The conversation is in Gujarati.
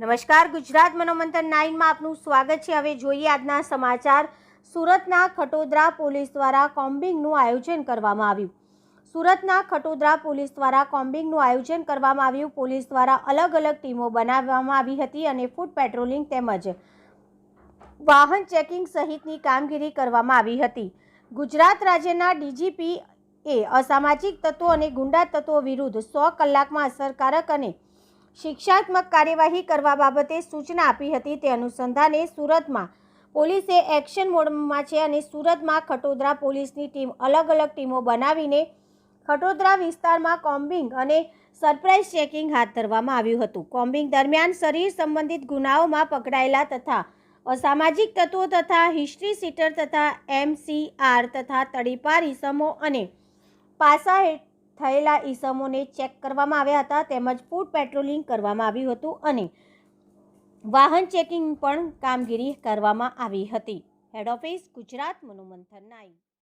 નમસ્કાર, ગુજરાત મનોમંથન નાઇનમાં આપનું સ્વાગત છે. હવે જોઈએ આજના સમાચાર. સુરતના ખટોદરા પોલીસ દ્વારા કોમ્બિંગનું આયોજન કરવામાં આવ્યું. સુરતના ખટોદરા પોલીસ દ્વારા કોમ્બિંગનું આયોજન કરવામાં આવ્યું. પોલીસ દ્વારા અલગ અલગ ટીમો બનાવવામાં આવી હતી અને ફૂડ પેટ્રોલિંગ તેમજ વાહન ચેકિંગ સહિતની કામગીરી કરવામાં આવી હતી. ગુજરાત રાજ્યના ડીજીપી એ અસામાજિક તત્વો અને ગુંડા તત્વો વિરુદ્ધ સો કલાકમાં અસરકારક અને શિક્ષાત્મક કાર્યવાહી કરવા બાબતે સૂચના આપી હતી. તે અનુસંધાને સુરતમાં પોલીસે એક્શન મોડમાં છે અને સુરતમાં ખટોદરા પોલીસની ટીમ અલગ અલગ ટીમો બનાવીને ખટોદરા વિસ્તારમાં કોમ્બિંગ અને સરપ્રાઇઝ ચેકિંગ હાથ ધરવામાં આવ્યું હતું. કોમ્બિંગ દરમિયાન શરીર સંબંધિત ગુનાઓમાં પકડાયેલા તથા અસામાજિક તત્વો તથા હિસ્ટ્રી સીટર તથા એમસીઆર તથા તડીપાર ઇસમો અને પાસા થયેલા ઈસમોને ચેક કરવામાં આવ્યા હતા તેમજ ફૂડ પેટ્રોલિંગ કરવામાં આવ્યું હતું અને વાહન ચેકિંગ પણ કામગીરી કરવામાં આવી હતી. હેડ ઓફિસ ગુજરાત, મનોમંથન નાઈ